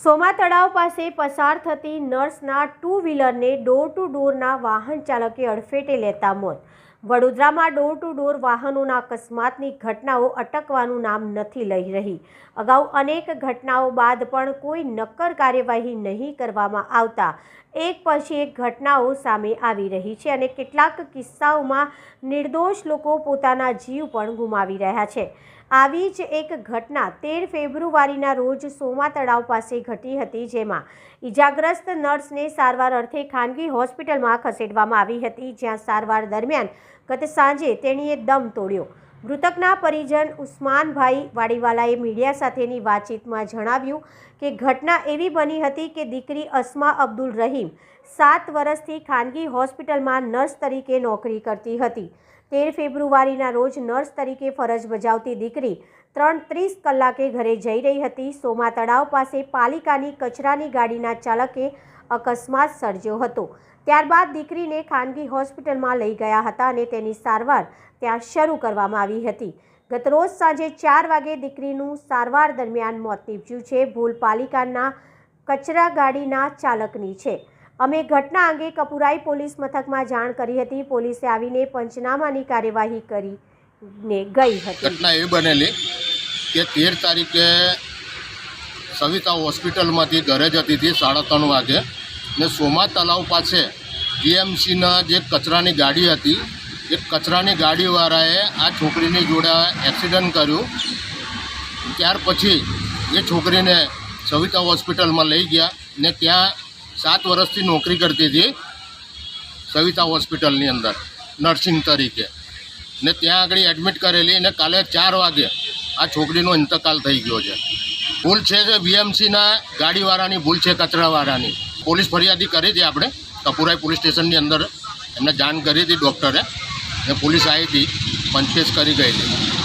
સોમા તળાવ પાસે પસાર થતી નર્સના ટુ વ્હીલરને ડોર ટુ ડોરના વાહન ચાલકે અડફેટે લેતા મોત. વડોદરામાં ડોર ટુ ડોર વાહનોના અકસ્માતની ઘટનાઓ અટકવાનું નામ નથી લઈ રહી. અગાઉ અનેક ઘટનાઓ બાદ પણ કોઈ નક્કર કાર્યવાહી નહીં કરવામાં આવતા. એક પછી એક ઘટનાઓ સામે આવી રહી છે અને કેટલાક કિસ્સાઓમાં નિર્દોષ લોકો પોતાના જીવ પણ ગુમાવી રહ્યા છે. આવી જ એક ઘટના તેર ફેબ્રુઆરીના રોજ સોમા તળાવ પાસે ઘટી હતી જેમાં ઈજાગ્રસ્ત નર્સને સારવાર અર્થે ખાનગી હોસ્પિટલમાં ખસેડવામાં આવી હતી, જ્યાં સારવાર દરમિયાન ગત સાંજે તેણીએ દમ તોડ્યો. મૃતકના પરિજન ઉસ્માનભાઈ વાડીવાલાએ મીડિયા સાથેની વાતચીતમાં જણાવ્યું કે ઘટના એવી બની હતી કે દીકરી અસ્મા અબ્દુલ રહીમ સાત વર્ષથી ખાનગી હોસ્પિટલમાં નર્સ તરીકે નોકરી કરતી હતી. તેર ફેબ્રુઆરીના રોજ નર્સ તરીકે ફરજ બજાવતી દીકરી ત્રણ ત્રીસ કલાકે ઘરે જઈ રહી હતી. સોમા તળાવ પાસે પાલિકાની કચરાની ગાડીના ચાલકે અકસ્માત સર્જ્યો હતો. ત્યારબાદ દીકરીને ખાનગી હોસ્પિટલમાં લઈ ગયા હતા અને તેની સારવાર ત્યાં શરૂ કરવામાં આવી હતી. ગતરોજ સાંજે ચાર વાગે દીકરીનું સારવાર દરમિયાન મોત નીપજ્યું છે. ભૂલ પાલિકાના કચરા ગાડીના ચાલકની છે. અમે ઘટના અંગે કપુરાઈ પોલીસ મથકમાં જાણ કરી હતી. પોલીસે આવીને પંચનામાની કાર્યવાહી કરીને ગઈ હતી. ઘટના એવી બનેલી કે તેર તારીખે સવિતા હોસ્પિટલમાંથી ઘરે જતી હતી, સાડા ત્રણ વાગે. ને સોમા તલાવ પાસે જીએમસીના જે કચરાની ગાડી હતી, એ કચરાની ગાડીવાળાએ આ છોકરીની જોડે એક્સિડન્ટ કર્યું. ત્યાર પછી એ છોકરીને સવિતા હોસ્પિટલમાં લઈ ગયા ને ત્યાં સાત વર્ષથી નોકરી કરતી હતી સવિતા હોસ્પિટલની અંદર, નર્સિંગ તરીકે. ને ત્યાં આગળ એડમિટ કરેલી અને કાલે ચાર વાગે આ છોકરીનો ઇંતકાલ થઈ ગયો છે. ભૂલ છે કે બીએમસીના ગાડીવાળાની, ભૂલ છે કચરાવાળાની. પોલીસ ફરિયાદી કરી હતી આપણે. કપુરાઈ પોલીસ સ્ટેશનની અંદર એમને જાણ કરી હતી ડૉક્ટરે. અને પોલીસ આવી હતી પંચકેસ કરી ગઈ હતી